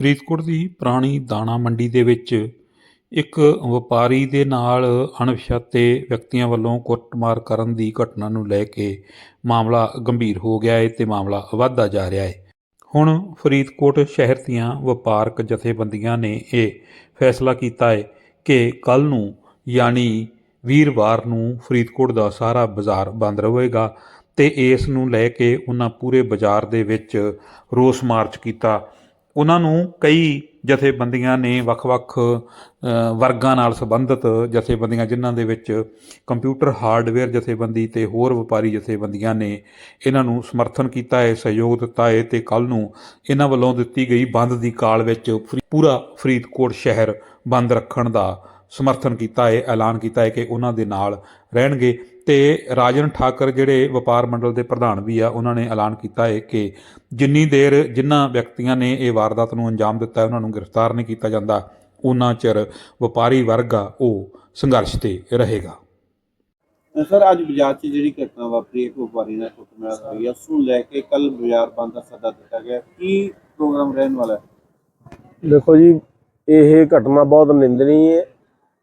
ਫਰੀਦਕੋਟ ਦੀ ਪੁਰਾਣੀ ਦਾਣਾ ਮੰਡੀ ਦੇ ਵਿੱਚ ਇੱਕ ਵਪਾਰੀ ਦੇ ਨਾਲ ਅਣਪਛਾਤੇ ਵਿਅਕਤੀਆਂ ਵੱਲੋਂ ਕੁੱਟਮਾਰ ਕਰਨ ਦੀ ਘਟਨਾ ਨੂੰ ਲੈ ਕੇ ਮਾਮਲਾ ਗੰਭੀਰ ਹੋ ਗਿਆ ਹੈ ਤੇ ਮਾਮਲਾ ਵਧਦਾ ਜਾ ਰਿਹਾ ਹੈ। ਹੁਣ ਫਰੀਦਕੋਟ ਸ਼ਹਿਰ ਦੀਆਂ ਵਪਾਰਕ ਜਥੇਬੰਦੀਆਂ ਨੇ ਇਹ ਫੈਸਲਾ ਕੀਤਾ ਹੈ ਕਿ ਕੱਲ ਨੂੰ ਯਾਨੀ ਵੀਰਵਾਰ ਨੂੰ ਫਰੀਦਕੋਟ ਦਾ ਸਾਰਾ ਬਾਜ਼ਾਰ ਬੰਦ ਰਹੇਗਾ ਤੇ ਇਸ ਨੂੰ ਲੈ ਕੇ ਉਹਨਾਂ ਪੂਰੇ ਬਾਜ਼ਾਰ ਦੇ ਵਿੱਚ ਰੋਸ ਮਾਰਚ ਕੀਤਾ ਉਹਨਾਂ ਨੂੰ ਕਈ ਜਥੇਬੰਦੀਆਂ ਨੇ ਵੱਖ-ਵੱਖ ਵਰਗਾਂ ਨਾਲ ਸੰਬੰਧਿਤ ਜਥੇਬੰਦੀਆਂ, ਜਿਨ੍ਹਾਂ ਦੇ ਵਿੱਚ ਕੰਪਿਊਟਰ ਹਾਰਡਵੇਅਰ ਜਥੇਬੰਦੀ ਤੇ ਹੋਰ ਵਪਾਰੀ ਜਥੇਬੰਦੀਆਂ ਨੇ ਇਹਨਾਂ ਨੂੰ ਸਮਰਥਨ ਕੀਤਾ ਹੈ ਸਹਿਯੋਗ ਦਿੱਤਾ ਹੈ ਤੇ ਕੱਲ ਨੂੰ ਇਹਨਾਂ ਵੱਲੋਂ ਦਿੱਤੀ ਗਈ ਬੰਦ ਦੀ ਕਾਲ ਵਿੱਚ ਫਰੀ- ਪੂਰਾ ਫਰੀਦਕੋਟ ਸ਼ਹਿਰ ਬੰਦ ਰੱਖਣ ਦਾ ਸਮਰਥਨ ਕੀਤਾ ਹੈ ਐਲਾਨ ਕੀਤਾ ਹੈ ਕਿ ਉਹਨਾਂ ਦੇ ਨਾਲ ਰਹਿਣਗੇ। ਤੇ ਰਾਜਨ ਠਾਕਰ ਜਿਹੜੇ ਵਪਾਰ ਮੰਡਲ ਦੇ ਪ੍ਰਧਾਨ ਵੀ ਆ ਉਹਨਾਂ ਨੇ ਐਲਾਨ ਕੀਤਾ ਹੈ ਕਿ ਜਿੰਨੀ ਦੇਰ ਜਿਨ੍ਹਾਂ ਵਿਅਕਤੀਆਂ ਨੇ ਇਹ ਵਾਰਦਾਤ ਨੂੰ ਅੰਜਾਮ ਦਿੱਤਾ ਹੈ ਉਹਨਾਂ ਨੂੰ ਗ੍ਰਿਫਤਾਰ ਨਹੀਂ ਕੀਤਾ ਜਾਂਦਾ ਉਹਨਾਂ ਚਿਰ ਵਪਾਰੀ ਵਰਗ ਆ ਉਹ ਸੰਘਰਸ਼ ਤੇ ਰਹੇਗਾ। ਸਰ ਅੱਜ ਬਾਜ਼ਾਰ 'ਚ ਜਿਹੜੀ ਘਟਨਾ ਵਾਪਰੀ ਇੱਕ ਵਪਾਰੀ ਨਾਲ ਕੁੱਟਮਾਰ ਹੋਈ ਹੈ ਉਸ ਨੂੰ ਲੈ ਕੇ ਕੱਲ ਬਾਜ਼ਾਰ ਬੰਦ ਦਾ ਸੱਦਾ ਦਿੱਤਾ ਗਿਆ। ਕੀ ਪ੍ਰੋਗਰਾਮ ਰਹਿਣ ਵਾਲਾ ਹੈ? ਦੇਖੋ ਜੀ ਇਹ ਘਟਨਾ ਬਹੁਤ ਨਿੰਦਣੀ ਹੈ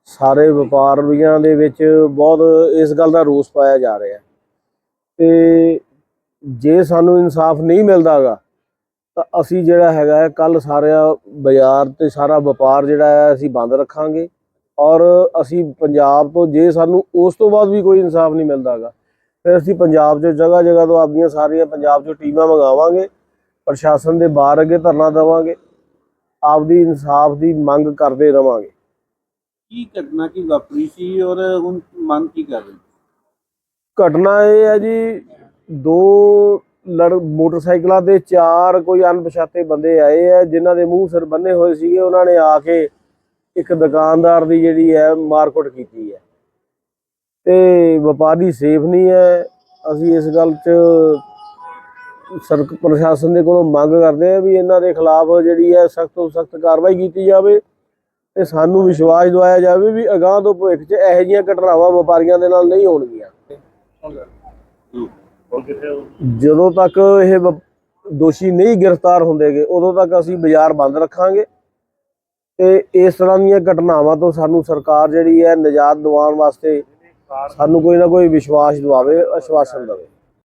ਸਾਰੇ ਵਪਾਰੀਆਂ ਦੇ ਵਿੱਚ ਬਹੁਤ ਇਸ ਗੱਲ ਦਾ ਰੋਸ ਪਾਇਆ ਜਾ ਰਿਹਾ ਹੈ। ਤੇ ਜੇ ਸਾਨੂੰ ਇਨਸਾਫ ਨਹੀਂ ਮਿਲਦਾਗਾ, ਤਾਂ ਅਸੀਂ ਜਿਹੜਾ ਹੈਗਾ ਹੈ ਕੱਲ ਸਾਰਾ ਬਾਜ਼ਾਰ ਤੇ ਸਾਰਾ ਵਪਾਰ ਜਿਹੜਾ ਹੈ, ਅਸੀਂ ਬੰਦ ਰੱਖਾਂਗੇ। ਔਰ ਅਸੀਂ ਪੰਜਾਬ ਤੋਂ, ਜੇ ਸਾਨੂੰ ਉਸ ਤੋਂ ਬਾਅਦ ਵੀ ਕੋਈ ਇਨਸਾਫ ਨਹੀਂ ਮਿਲਦਾਗਾ, ਫਿਰ ਅਸੀਂ ਪੰਜਾਬ 'ਚ ਜਗ੍ਹਾ ਜਗ੍ਹਾ ਤੋਂ ਆਪਣੀਆਂ ਸਾਰੀਆਂ ਪੰਜਾਬ 'ਚੋਂ ਟੀਮਾਂ ਮੰਗਾਵਾਂਗੇ, ਪ੍ਰਸ਼ਾਸਨ ਦੇ ਬਾਹਰ ਅੱਗੇ ਧਰਨਾ ਦੇਵਾਂਗੇ, ਆਪਦੀ ਇਨਸਾਫ ਦੀ ਮੰਗ ਕਰਦੇ ਰਵਾਂਗੇ। ਕੀ ਘਟਨਾ ਕੀ ਵਾਪਰੀ ਸੀ ਔਰ ਹੁਣ ਮੰਗ ਕੀ ਕਰ ਰਹੇ ਘਟਨਾ ਇਹ ਹੈ ਜੀ, ਦੋ ਲੜ ਮੋਟਰਸਾਈਕਲਾਂ ਦੇ ਚਾਰ ਕੋਈ ਅਣਪਛਾਤੇ ਬੰਦੇ ਆਏ ਆ, ਜਿਨ੍ਹਾਂ ਦੇ ਮੂੰਹ ਸਿਰ ਬੰਨੇ ਹੋਏ ਸੀਗੇ, ਉਹਨਾਂ ਨੇ ਆ ਕੇ ਇੱਕ ਦੁਕਾਨਦਾਰ ਦੀ ਜਿਹੜੀ ਹੈ ਮਾਰਕੁੱਟ ਕੀਤੀ ਹੈ। ਤੇ ਵਪਾਰੀ ਸੇਫ ਨਹੀਂ ਹੈ। ਅਸੀਂ ਇਸ ਗੱਲ 'ਚ ਸਰਕ, ਪ੍ਰਸ਼ਾਸਨ ਦੇ ਕੋਲੋਂ ਮੰਗ ਕਰਦੇ ਆ ਵੀ ਇਹਨਾਂ ਦੇ ਖਿਲਾਫ ਜਿਹੜੀ ਹੈ ਸਖਤ ਤੋਂ ਸਖਤ ਕਾਰਵਾਈ ਕੀਤੀ ਜਾਵੇ। ਤੇ ਸਾਨੂੰ ਵਿਸ਼ਵਾਸ ਦਿਵਾਇਆ ਜਾਵੇ ਵੀ ਅਗਾਂਹ ਤੋਂ ਭਵਿੱਖ 'ਚ ਇਹੋ ਜਿਹੀਆਂ ਘਟਨਾਵਾਂ ਵਪਾਰੀਆਂ ਦੇ ਨਾਲ ਨਹੀਂ ਹੋਣਗੀਆਂ। ਜਦੋਂ ਤੱਕ ਇਹ ਵਪ- ਦੋਸ਼ੀ ਨਹੀਂ ਗ੍ਰਿਫਤਾਰ ਹੁੰਦੇਗੇ, ਉਦੋਂ ਤੱਕ ਅਸੀਂ ਬਾਜ਼ਾਰ ਬੰਦ ਰੱਖਾਂਗੇ। ਤੇ ਇਸ ਤਰ੍ਹਾਂ ਦੀਆਂ ਘਟਨਾਵਾਂ ਤੋਂ ਸਾਨੂੰ ਸਰਕਾਰ ਜਿਹੜੀ ਹੈ, ਨਿਜਾਤ ਦਿਵਾਉਣ ਵਾਸਤੇ ਸਾਨੂੰ ਕੋਈ ਨਾ ਕੋਈ ਵਿਸ਼ਵਾਸ ਦਿਵਾਵੇ, ਆਸ਼ਵਾਸਨ ਦੇਵੇ।